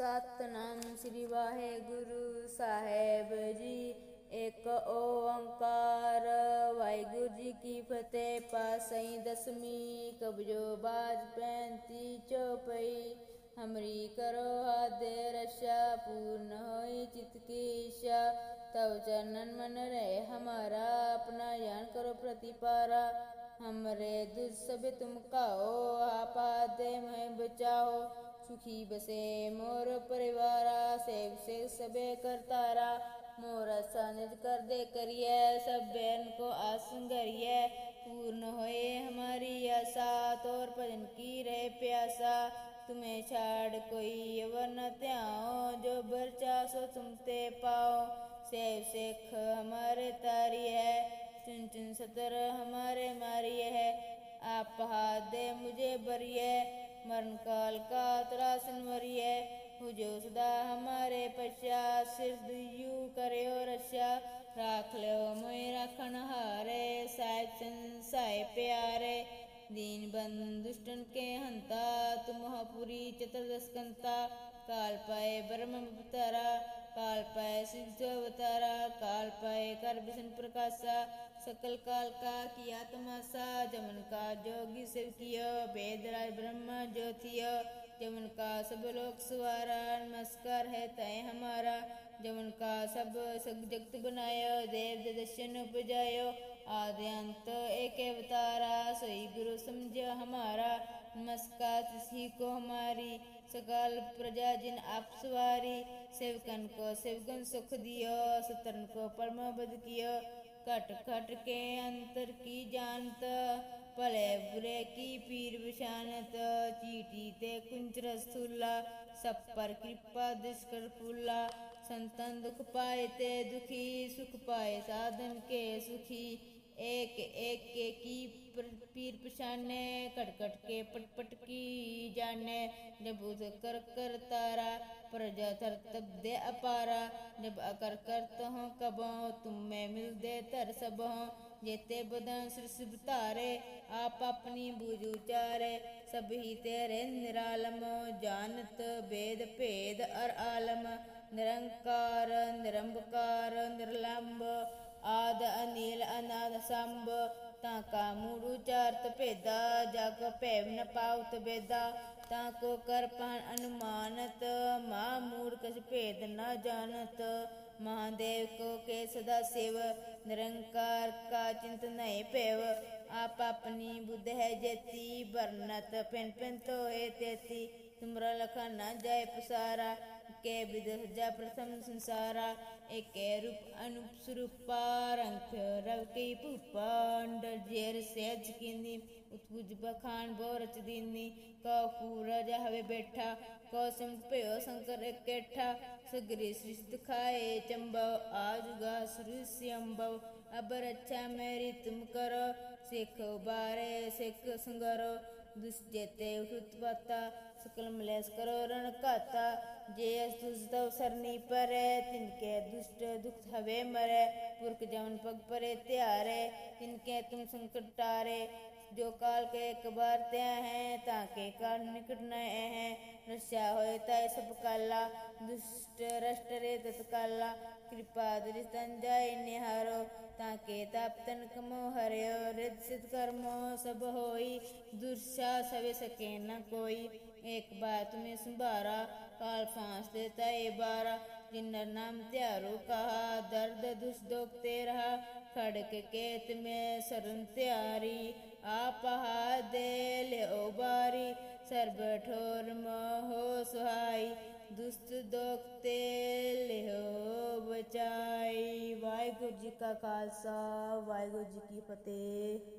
सतनाम श्री वाहे गुरु साहेब जी। एक ओंकार, वाहेगुरु जी की फतेह पासई दसवीं कबजो बाज पैंती चौपई। हमरी करो हादे रशा पूर्ण हो चित की ईशा। तव चरणन मन रहे हमारा अपना यान करो प्रतिपारा। हमरे दुष्ट तुम का हो आपा दे मैं बचाओ। सुखी बसे, मोर परिवारा सेव से सबे करतारा। मोर सानिज कर दे करिए, सब बहन को आसन करिए पूर्ण होए हमारी आशा, तोर भजन की रहे प्यासा। तुम्हें छाड़ कोई अवर न त्याओ, जो बरचा सो तुम ते पाओ। सेव सेख हमारे तारी है, चुन चुन सतर हमारे मारी है। आप हाथ दे मुझे बरिए मरण काल का त्रासन मरिए हुजो सदा हमारे पश्चात सिर दुयू करो रक्षा राख लो मोई रखन हारे साहिब संसाय प्यारे दीन बंधु दुष्टन के हंता तुम पुरी चतुर्दस्कंता काल पाए ब्रह्म अवतारा काल पाए शिव अवतारा काल पाए कर विष्णु प्रकाशा सकल काल का किया तमाशा जमन का जोगी शिव किया वेदराज ब्रह्म ज्योतिया जमन का सब लोग सवारा, नमस्कार है तय हमारा जमन का सब सब जगत बनायो, देव दर्शन उपजायो, आद्यंत एक अवतारा, सोई गुरु समझ हमारा नमस्कार, किसी को हमारी सकल प्रजा जिन आप सवारी, सेवकन को सेवकन सुख दियो, सतरन को परम बद कियो। कट खट के अंतर की जानत भले बुरे की पीर विशानत। चीटी ते कुंच रसूला सब पर कृपा दुष्कर फूला संतन दुख पाए ते दुखी, सुख पाए साधन के सुखी। एक एक के की पीर पछाने कटकट के पटपट की जाने। जब उस कर कर तारा, प्रजा थर तब दे अपारा। जब अकर कर तो हो कब तुम में मिल दे तर सब हो। जेते बदन सिर तारे, आप अपनी बूझ उचारे। सब ही तेरे निरालम, जानत वेद भेद और आलम। निरंकार, निरंबकार, निर्लंब ਆਦ ਅਨਿਲ ਅਨਾਦ ਸੰਭ, ਤਾਂ ਕਾ ਮੂੜੂ ਚਰਤ ਭੇਦਾ, ਜਗ ਭੈਵ ਨ ਪਾਉਤ ਬੇਦਾ। ਤਾਂ ਕੋ ਕਰਪਾਨ ਅਨੁਮਾਨਤ ਮਾ ਮੂੜ ਕਛ ਭੇਦ ਨ ਜਾਣਤ। ਮਹਾਦੇਵ ਕੋ ਕੇ ਸਦਾ ਸੇਵ, ਨਿਰੰਕਾਰ ਕਾ ਚਿੰਤ ਨਹਿ ਭੇਵ। ਆਪ ਆਪਣੀ ਬੁੱਧ ਹੈ ਜੇਤੀ ਵਰਨਤ ਪਿੰਨ ਪਿੰਨ ਤੋਏ ਤੇਤੀ। तुमरा लखा न जाय पसारा के विद जा प्रथम संसारा, एक रूप अनुप स्वरूपा रंग रव के पुपांड जेर सेज किनी उत्पुज बखान बोरच दीनी, का पूरा हवे बैठा कौसम पयो शंकर इकट्ठा सगरी सृष्ट खाए चंबव आजुगा सृष्य अम्बव अबर अच्छा मेरी तुम करो, सिख बारे सिख संगरो दुष्जेते उत्पत्ता सकल मलेश करो रण काता जे दुष्ट सरनी परे तिनके दुष्ट दुख हवे मरे पुरख जवन पग परे त्यारे तिनके तुम संकट टारे जो काल के एक बार त्या हैं, ताके काल निकट न हैं। नशा होए ताय सब काला, दुष्ट रष्ट रे तत्काला। कृपा दृष्टन जाय निहारो, ताके ताप तन कमो हरे रिद सिद्ध कर्मो सब होई दुर्शा सवे सके न कोई। एक बार तुम्हें संभारा, काल फांस देता ये बारा। जिन्नर नाम त्यारो कहा, दर्द दुष्ट दोगते रहा खड़क केत में शरण त्यारी, आप दे ले बारी। सर्ब ठोर मोहो सुहाई दुष्ट दोगते ले बचाई। वाहिगुरु जी का खालसा, वाहिगुरु जी की फतेह।